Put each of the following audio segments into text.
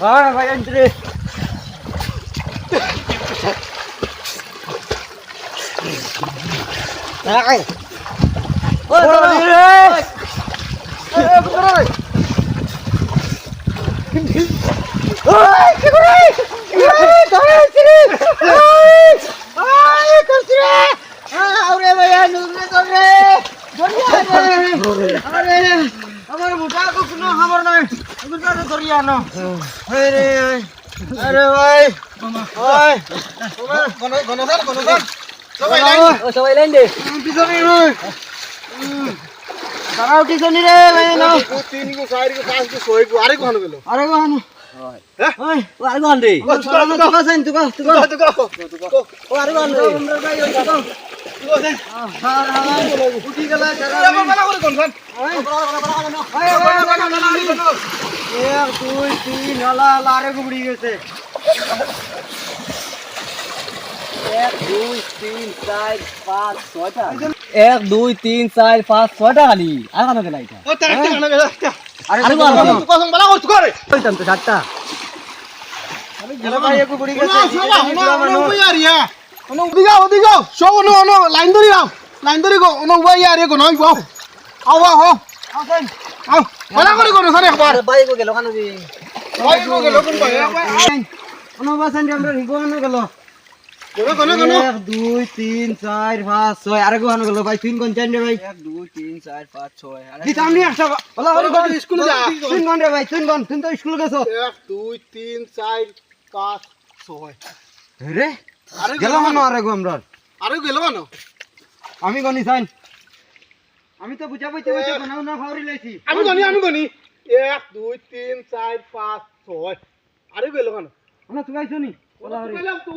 হ্যাঁ ভাই আনতে এই ওই রে ওই কি করে এই ধরে রে এই এই করছি রে আরে ভাইয়া নুরে ধরে ধরিয়া রে আরে আমার মুঠা কোনো খবর নাই গুজা ধরিয়া না আরে আরে ভাই দে পিছনে ভাই না তিন হ্যাঁ? এক দুই তিন হলা লারে গুবড়ি গেছে এক দুই তিন চার পাঁচ ছয়টা এক দুই তিন চার পাঁচ ছয়টা খালি আর কেন গেলা এটা আরে তুকা সং বালা কর তুকা রে কইতাম তো সাতটা গেলা ভাই এক গুবড়ি গেছে ওদিকে ওদিকে সব অন্য লাইন ধরি আও লাইন ধরি গো অন্য উবাই আর গো নয় গো আও আও আও আও বালা করে গো সারে একবার ভাই গো গেল কেন ভাই গো গেল কোন ভাই একবার অনবাসান আমরা রিগোয়ানো গেল। কোন কোন কোন এক দুই তিন চার পাঁচ ছয় আরে গোয়ানো গেল ভাই তিন কোন চার রে ভাই এক দুই তিন চার পাঁচ ছয় কি সামনে একটা বলা হরি কোন স্কুলে যা তিন কোন রে ভাই তিন কোন তুমি তো স্কুল গেছো। এক দুই তিন চার পাঁচ ছয়। রে আরে গো আমরা। আরে আমি গনি চাইন আমি তো বুঝা বানাও না ফাউরি লাইছি। আমি গনি আমি গনি। এক দুই তিন চার পাঁচ ছয়। আরে গেল কেন না তুই আইছো নি। তো,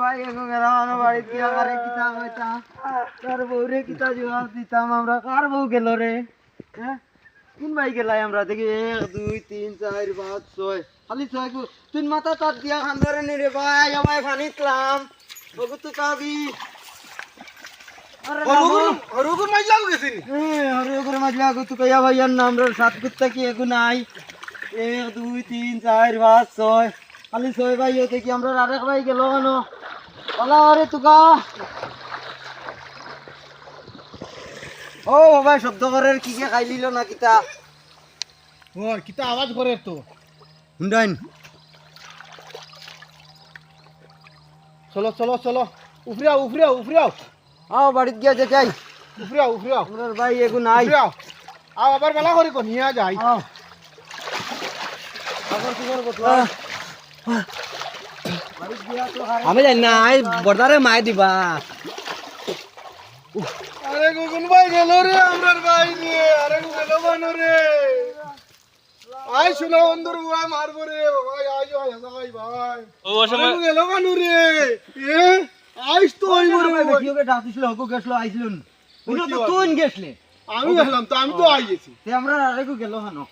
ভাই আমার আরে কিতা হইতা তার কিতা জবাব দিতাম? আমরা কার বউ গেল রে? হ্যাঁ? কোন ভাই গেলাই আমরা? দেখি এক দুই তিন চার পাঁচ ছয়। খালি ছয় তুই মাথা তার দিয়া খান ধরে নি রে ভাই আমায় খানিতলাম ওগো তো কাবি আরে হরুগুন হরুগুন লাগু গেছিনি হরে করে তো কইয়া ভাইয়ার নাম রে সাত কুত্তা কি এগো নাই। এক দুই তিন চার পাঁচ ছয়। খালি ছয় ভাই হতে কি আমরা আরেক ভাই গেল কেন? বলা আরে তুকা ও ভাই শব্দ করে কি কে খাই লিল না কিতা? ওই কিতা আওয়াজ করে তো। হুন্ডাইন। চলো চলো চলো। উফরিয়াও উফরিয়াও উফরিয়াও। আও বাড়িত গিয়া যে চাই উফরিয়াও উফরিয়াও। আমরার ভাই এগো নাই। উফরিয়াও। আও আবার বেলা করে কো নিয়া যাই আও। আবার কি করব তো আমি জানি না আই বর্দারে মাই দিবা। আরে গুগুন ভাই গেল রে আমরার ভাই রে আরে গো গেল বানো রে আই শোনা বন্ধুর ভাই মারবো রে ভাই আই আই ভাই ভাই। ও গো গেল বানো রে এ? আইস তো হইব রে ভাই। বেটিওকে ডাকিছিল হকু গেছলো আইছিলুন উনো তো তুন গেছলে আমি গেলাম তো আমি তো আইছি তে আমরা আরেকু গেল হানো।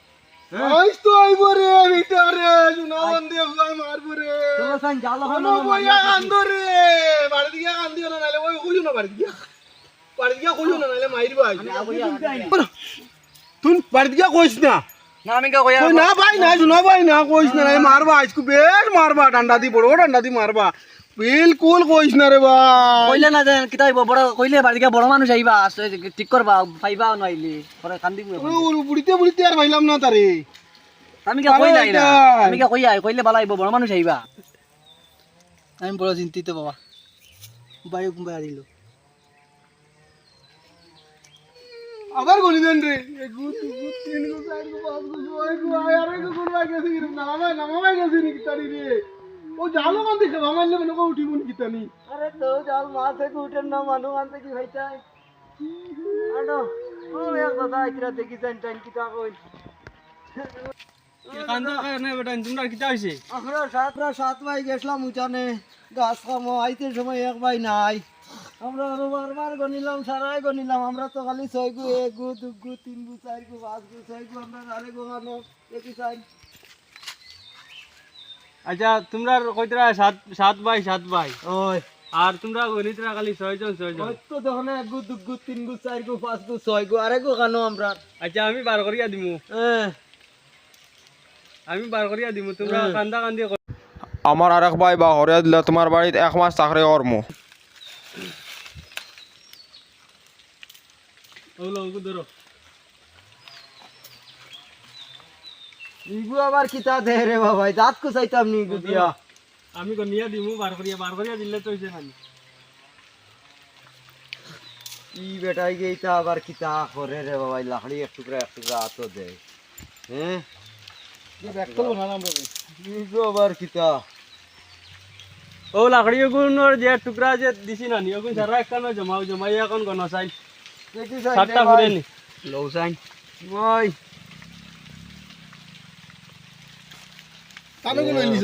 আইস তো হইব রে ভিটা রে শোনা বন্ধু ভাই মারবো রে। তোমরা সান জালো হানো বইয়া কান্দো রে বাড়ি দিকে কান্দিও না নাইলে ওই কইও না বাড়ি দিকে বাড়ি দিকে কইও না নাইলে মাইরবা তুই বাড়ি দিকে কইস না। না ভাই না শুনো ভাই না কইস না নাই মারবা আজকে বেশ মারবা ডান্ডা দি বড় ডান্ডা দি মারবা। বিলকুল কইস না রে ভাই। কইলে না যে কিতা হইব বড় কইলে বাড়িকে বড় মানুষ আইবা ঠিক করবা পাইবা নইলে পরে কান্দি বুড়িতে বুড়িতে আর ভাইলাম না তারে। আমি কা কই নাই না আমি কা কই আই? কইলে বালা আইব বড় মানুষ আইবা। আমি বড় চিন্তিত বাবা। বায়ু কুম্বা দিল আবার গলি দেন রে। এক গু গু তিন গু চার গু পাঁচ গু ছয় গু আয় আরে গু গুন ভাই গেছি নামাই নামাই গেছি নি কিতারি রে। ও জালো দেখে মনে কো উঠিবুন কিতানি আরে তো জাল মাছে কুটেন না মানু আনতে কি ভাইতাই আনো ও এক দাদা আইতরা দেখি যান টাইম কিতা কই। কান্দা কারণে বেটা তোমরা কিতা হইছে? আমরা সাতরা সাত ভাই গেছিলাম উচানে গাছ খামো আইতে সময় এক ভাই নাই। আমরা আরও বারবার গনিলাম সারাই গনিলাম আমরা তো খালি ছয় গু এক গু দু গু তিন গু চার গু পাঁচ গু ছয় গু আমরা আরে গো আনো দেখি চাই আচ্ছা তোমরা কইতরা সাত সাত ভাই সাত ভাই ওই। আর তোমরা গণিতরা খালি ছয়জন ছয়জন। হয়তো তখন এক গু দু গু তিন গু চার গু পাঁচ গু ছয় গু আরে গু কানো আমরা। আচ্ছা আমি বার করিয়া দিমু। আমি বার করিয়া দিমু তোমরা কান্দা কান্দি কর- আমার আরেক ভাই বা হরিয়া দিলে তোমার বাড়িতে এক মাস চাকরি করমু। ওগুলো ওগুলো ধরো। ইগু আবার কিতা দে রে বাবা দাঁত কো চাইতাম নি গু দিয়া। আমি গনিয়া দিমু বার করিয়া বার করিয়া দিলে তো হইছে খালি। ই বেটাই গেইতা আবার কিতা করে রে বাবা লাকড়ি এক টুকরা এক টুকরা আতো দে। হ্যাঁ ইগু আবার কিতা? ও লাকড়ি গুণর যে টুকরা যে দিছি না নি ওগুন সারা একখানো জমাও জমাই এখন দেখি সাতটা করে নি। ওই।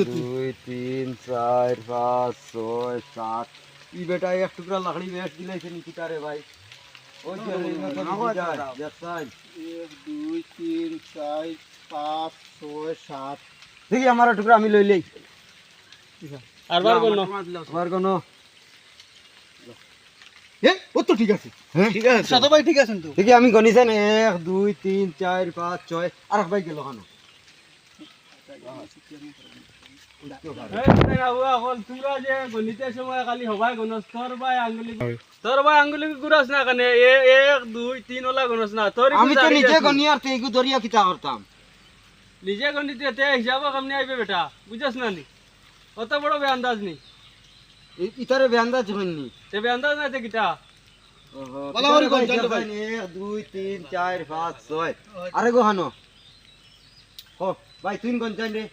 দুই তিন চার পাঁচ ছয় সাত। ই বেটা এক টুকরা লাকড়ি বেশ দিলাইছে রে ভাই। ওই যে এক দুই তিন চার পাঁচ ছয় সাত। দেখি আমার টুকরা আমি লই লই। আর বার কোনো ও তো ঠিক আছে। ঠিক আছে। সাত ভাই ঠিক আছেন তো? দেখি আমি গণিছেন এক দুই তিন চার পাঁচ ছয় আর ভাই গেল কেন তোমরা যে গণিতের সময় খালি হবাই গণস তোর ভাই আঙ্গুলি তোর ভাই আঙ্গুলি গুড়াস না কানে এ- এক দুই তিন ওলা গণস না। তোর আমি তো নিজে গনি আর তুই এগু দরিয়া কিতা করতাম নিজে গণিতে তে হিসাব কামনে আইবে বেটা। বুঝাস না নি? অত বড় বে আন্দাজ নি? ই- ইতারে বেন্দা জমনি তে বে আন্দাজ না তে কিটা? বলা বলি কোন জানতো ভাই? এক দুই তিন চার পাঁচ ছয়। আরে গো হানো ও ভাই তুই কোন জান রে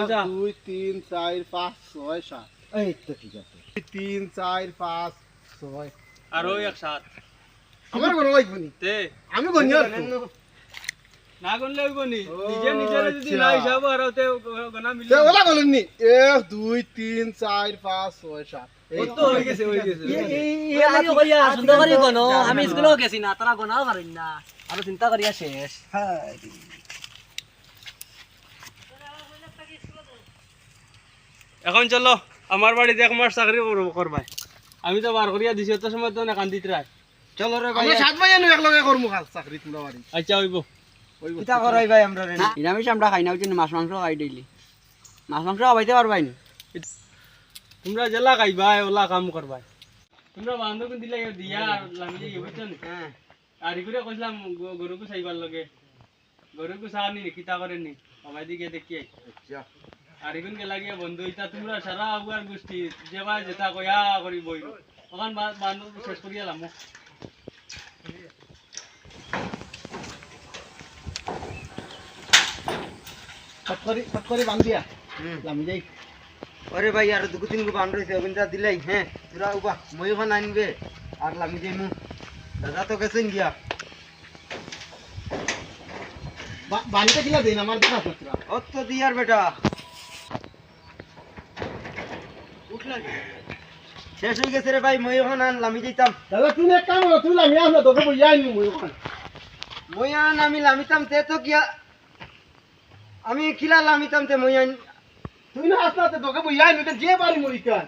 এক দুই তিন চার পাঁচ ছয় সাত। এই তো ঠিক আছে। তিন চার পাঁচ ছয়। আর ওই এক সাত। আমার কোনো লাগবে নি তে। আমি গনি আর না গণলে হইব নি। নিজে নিজের যদি না হিসাব আর গনা মিলে ওলা গলেন নি। এক দুই তিন চার পাঁচ ছয় সাত। এই তো গেছে গেছে। আমি স্কুলেও গেছি না তারা গনাও পারেন না। আর চিন্তা করিয়া শেষ। এখন চলো আমার বাড়িতে এক মাস চাকরি করব করবাই। আমি তো বার করিয়া দিছি অত সময় তো না কান্দিত রাখ চলো রে ভাই সাত ভাই একলগে কাজ চাকরি তোমরা বাড়ি। আচ্ছা হইব। কিতা করাই ভাই আমরা নিরামিষ আমরা খাই না ওই জন্য মাছ মাংস খাই ডেইলি মাছ মাংস খাইতে পারবাই না। তোমরা জেলা খাইবাই ওলা কাম করবাই তোমরা বান্ধব দিলে দিয়া আর লামি যাই বুঝছ নি? হ্যাঁ। আর ইগুরে কইলাম গরুকে চাইবার লগে। গরুকে চানি কিতা করেন নি? সবাই দিকে দেখি। আচ্ছা। আর এগুন গে লাগিয়ে বন্ধু ইতা তোমরা সারা আগুয়ার গোষ্ঠী যেবা যেটা কয়া করি বই ওখান বান্ধব শেষ করিয়া লাম। সব করে সব করে বান্ধিয়া আমি যাই ওরে ভাই আর দুকু তিন গু বান রইছে ওগুনটা দিলাই হ্যাঁ তোরা উবা মই ওখানে আনবে আর লামি যাই মু দাদা তো গেছেন গিয়া বাড়িতে কিনা দেন আমার দেখা তোরা অত তো দিয়ার বেটা শেষ হয়ে গেছে রে ভাই মই ওখানে আন লামি যাইতাম দাদা তুই এক কাম কর তুই লামি আসলে তোকে বই আইনি মই ওখানে মই আন আমি লামিতাম তে তো গিয়া আমি খিলা লামিতাম তে মই তুই না আসলে তোকে বই আইনি তো যে বাড়ি মরি কান?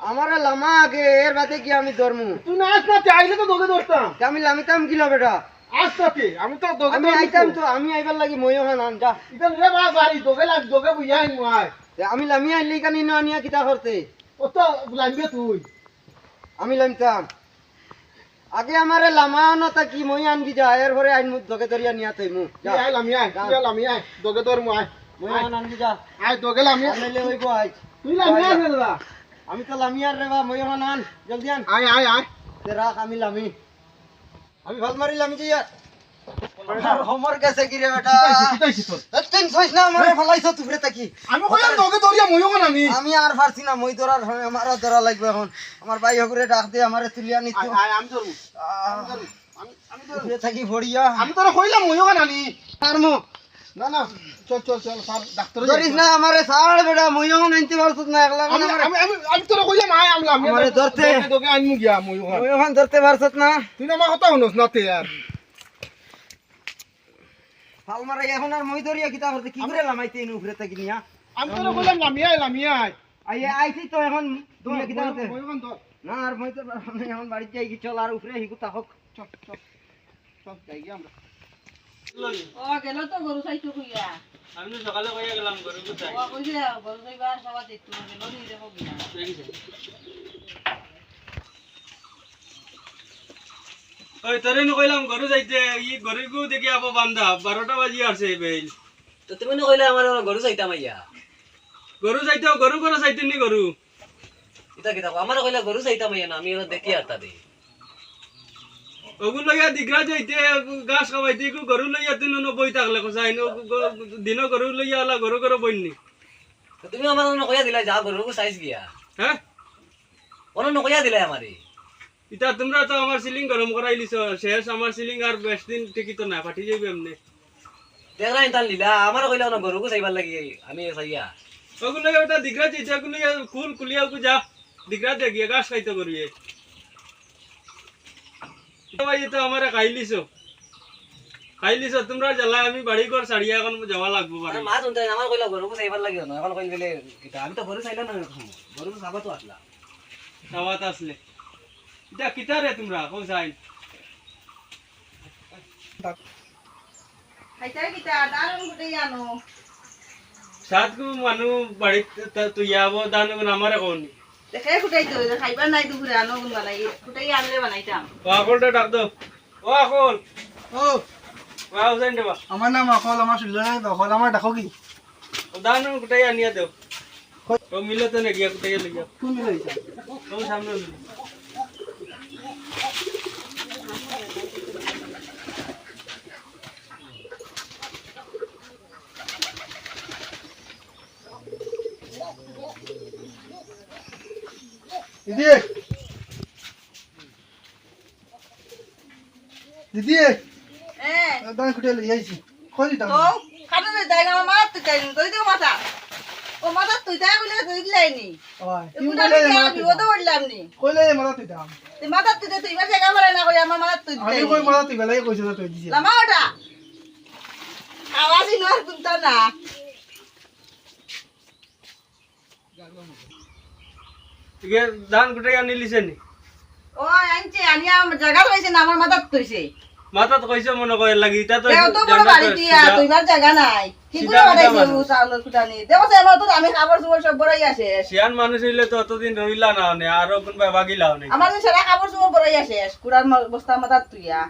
আমার লামা আগে এর বাদে কি আমি ধরমু। তুই না আসলে আইলে তো তোকে ধরতাম। আমি লামিতাম কিলো বেটা? আসতে আমি তো তোকে আমি আইতাম তো। আমি আইবার লাগি মই ওখানে আন যা। ইতান রে বা বাড়ি তোকে লাগ তোকে বই আয় তে আমি লামি আনলি কানি না আনিয়া কিতা করতে? ও তো লাগবে তুই। আমি লামিতাম আগে আমার লামা তা কি মই আনবি যা এর পরে আইন মুখ ধকে ধরিয়া নিয়া থইমু। যা। আই আয় লামি আই তুই আই তোকে ধর মু আই। মই আন আনবি যা। আই তোকে লামি আয়। আনলে হইব আই তুই লামি রে দাদা আমি তো লামিয়ার রে বা মই আন জলদি আন। I I I. তে রাখ আমি লামি। আমি ভালো মারি লামি যাই হোমর গেছে কি রে বেটা কিতাইছি ছইস না আমারে ফলাইছ তুই তাকি আমি কইলাম তোকে আমি। আর পারছি না মই ধরার হয় আমারও ধরা লাগবে এখন। আমার ভাই হকুরে ডাক দিয়ে আমারে তুলিয়া নিত আয় আয় আমি থাকি তোরা কইলাম পারমু না না চল চল চল স্যার ডাক্তার ধরিস না আমারে ছাড় বেটা না একলা আমি আমি আমি আমি তোরা কইলাম আয় আমি আমি আমারে ধরতে। তোকে আনমু গিয়া ধরতে না। তুই না আমার কথা শুনস না তে আর। ফাল মারা এখন আর মই ধরিয়া কিতা করতে কি করে লামাইতে ইনু উপরে থাকি নিয়া? আমি তোরা কইলাম লামি আয় লামি আয় আই আইছি তো এখন কিতা করতে ধর। না আর মই তো এখন বাড়িতে যাই কি চল আর উপরে হিকু। তাহক চল চল চল যাই গিয়ে আমরা। ও গেল তো গরু চাইতো আমি তো সকালে কইয়া গেলাম গরু কোথায়? ও কইছে গরু চাইবা সবার দেখতো গেল নি দেখো গিয়া ওই তোরে নো কইলাম গরু যাইতে ই গরু গু দেখি আপা বান্ধা বারোটা বাজি আসছে বেল। তো তুমি না কইলে আমার গরু চাইতাম আইয়া। গরু যাইতে গরু গরু চাইতে নি গরু। ইতা কিতা আমার কইলে গরু আইয়া না আমি দেখি আর তাদের ওগুলো লইয়া দিগরা যাইতে গাছ খাবাইতে গু গরু লইয়া তিন নো বই থাকলে কসাই দিন গরু লইয়া আলা গরু গরু বইনি তুমি আমার নকইয়া দিলা যা গরু সাইজ গিয়া। হ্যাঁ? ওরা নকইয়া দিলা আমারে। ইতা তোমরা তো আমার সিলিং গরম করাইলিছ শেষ আমার সিলিং আর বেশ দিন টিকি তো না ফাটি যাইবে এমনি। দেখলা ইনতান লিলা আমার কইলা না গরু চাইবার লাগি আমি চাইয়া ওগুলো ওটা দিগরা যাইতে ওগুলো ফুল কুলিয়া গু যা দিগরা দেখিয়ে গাছ খাইতে করিয়ে। ভাই তো আমার খাইলিছ খাইলিছ তোমরা জ্বালা আমি বাড়ি ঘর ছাড়িয়া এখন যাওয়া লাগবো বাড়ি। মা শুনতে আমার কইলা গরু চাইবার লাগি না এখন কইল আমি তো গরু চাইলাম না গরু চাবা তো আসলা। দাওয়াত আসলে। এটা কিতা রে তোমরা? কোন সাইন সাত কু মানু বাড়ি তুই যাব দান আমারে কোন দেখে গুটাই তো খাইবার নাই দুপুরে আনো গুন বানাই গুটাই আনলে বানাইতাম ও আকলটা ডাক দো ও আকল। ও ও হুসাইন দেবা আমার নাম অকল আমার শুনলে নাই অকল আমার দেখো কি? ও দান কুটাই আনিয়া দেও ও মিলে তো নাকি কুটাই লিয়া কোন মিলে হইছে ও সামনে দিদি। দিদি। তো খাটো দে দাই আমার মাথা তুই তাই তুই তো মাথা। ও মাথা তুই তাই বলে তুই দিলাইনি। ওই কি এগুলা বলে আমি মারা বিপদে পড়লাম নি। কইলে মারা দিতাম তুই মাথা তুই তুই এবার জায়গা মারা না করে আমার মাথা তুই আমি কই মারা তুই বেলাই কইছ তুই দিছি লামা ওটা। আওয়াজই নয় শুনতো না। ইগে দান কুটাই আনি লিছে নি? ও আনছে আনিয়া জায়গা রয়েছে না আমার মাথা তুইছে মাথা কইছে মনে লাগি তা তো তো বড় বাড়ি দিয়া তুইবার জায়গা নাই। কি করে মানুষ। ও চাউলের কুটানি দেবো সে আমার তো আমি খাবার চুবর সব বড়াই আসে শিয়ান মানুষ হইলে তো অতদিন রইলা না নে? আরও কোনবা বাগিলাও নে? আমার যে সারা কাপড় চুবর বড়াই আসে কুড়ার বস্তা মাথার তুইয়া।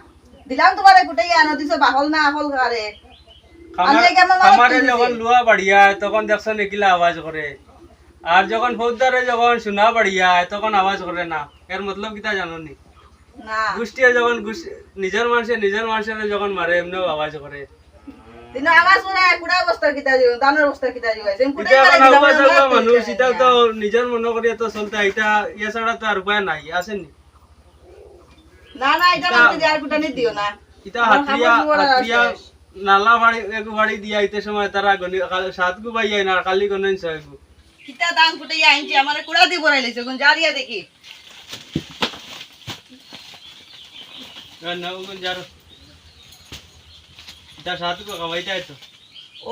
দিলাম তোমার কুটাই আনো দিছো বাহল না আহল এই আমারে যখন লুয়া বাড়িয়া তখন দেখছ নিকিলা আওয়াজ করে আর যখন ফৌজদারে যখন শোনা বাড়িয়া তখন আওয়াজ করে না। এর মতলব কিতা জানো নি? না। যখন নিজের মানুষে নিজের মানুষের যখন মারে এমনিও আওয়াজ করে। মানুষ এটাও তো নিজের মনে করিয়া তো চলতে এটা ইয়ে ছাড়া তো আর উপায় নাই আসেনি না? না এটা আমাকে দিও না। এটা হাতিয়া খাবার চুবর আর হাতিয়া নালা বাড়ি এক বাড়ি দিয়া সময় তারা সাত গু বাই না কালি গনেন ছয় গু কিতা দান কুটাই আনছি আমার কুড়া দি বড়াই লাইছে কোন জারিয়া দেখি। না না ওগুন যারো এটা সাত গু খাওয়াই যায় তো।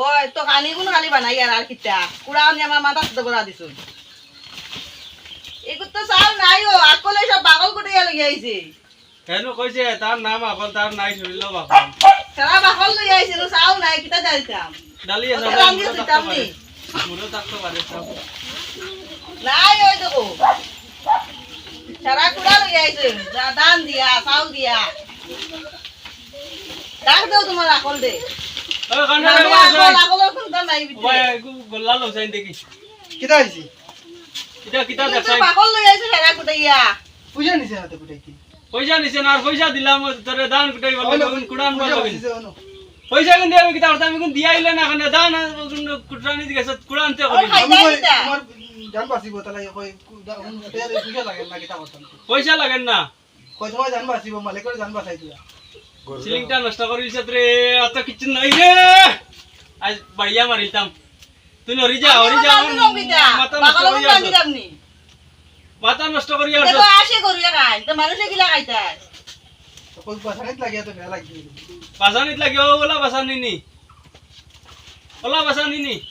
ওই তো কানি কোন খালি বানাই আর আর কিতা। কুড়া আনি আমার মাথা তো করা দিছুন। এগুলো তো চাল নাই ও আকলে সব পাগল কুটাইয়া লই আইছে। কেন কইছে তার নাম আকল তার নাই শরীর বাবা সারা পাগল লই আইছে চাল নাই কিতা যাইতাম ডালি আছে দিতাম থাকতে পারে নাই ওই দেখো সারা কুড়া লই আইছে দান দিয়া চাউল দিয়া। ডাক দেও তোমার আকল দে। ওই কানে আমি রে আকল আকলের কোনটা নাই ওই ভিতরে গু গোল্লা লসাইন দেখি কিতা হইছে এটা কিতা কিন্তু পাগল লই আইছে সারা কুটাইয়া পূজা নিছে হাতে কুটাই পয়সা নিছে না আর পয়সা দিলাম তোরে দান কুটাই বলে কুড়ান বলে পয়সা কোন দিয়ে কিতা করতে আমি কোন দিয়া আইলে না কানে দান কুটানি দিকে আমি করতাম পয়সা লাগেন না। সিলিংটা নষ্ট করে দিছে রে অত কিছু নাই রে। আজ বাড়িয়া মারিতাম। তুই নরি যা হরি যা মাথা নষ্ট পাগল করি বান্ধি দামনি মাথা নষ্ট আসে। করিয়া তো মানুষে গিলা খাইতাই লাগে ওলা নি ওলা নি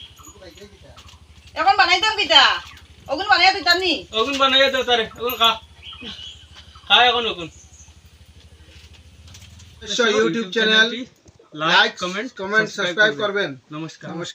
এখন বানাইতাম কিতা ওগুন বানিয়ে দিতাম নি? ওগুন বানাইয়া দে তারে ওগুন খা। খা এখন ওগুন YouTube channel like comment comment subscribe করবেন নমস্কার নমস্কার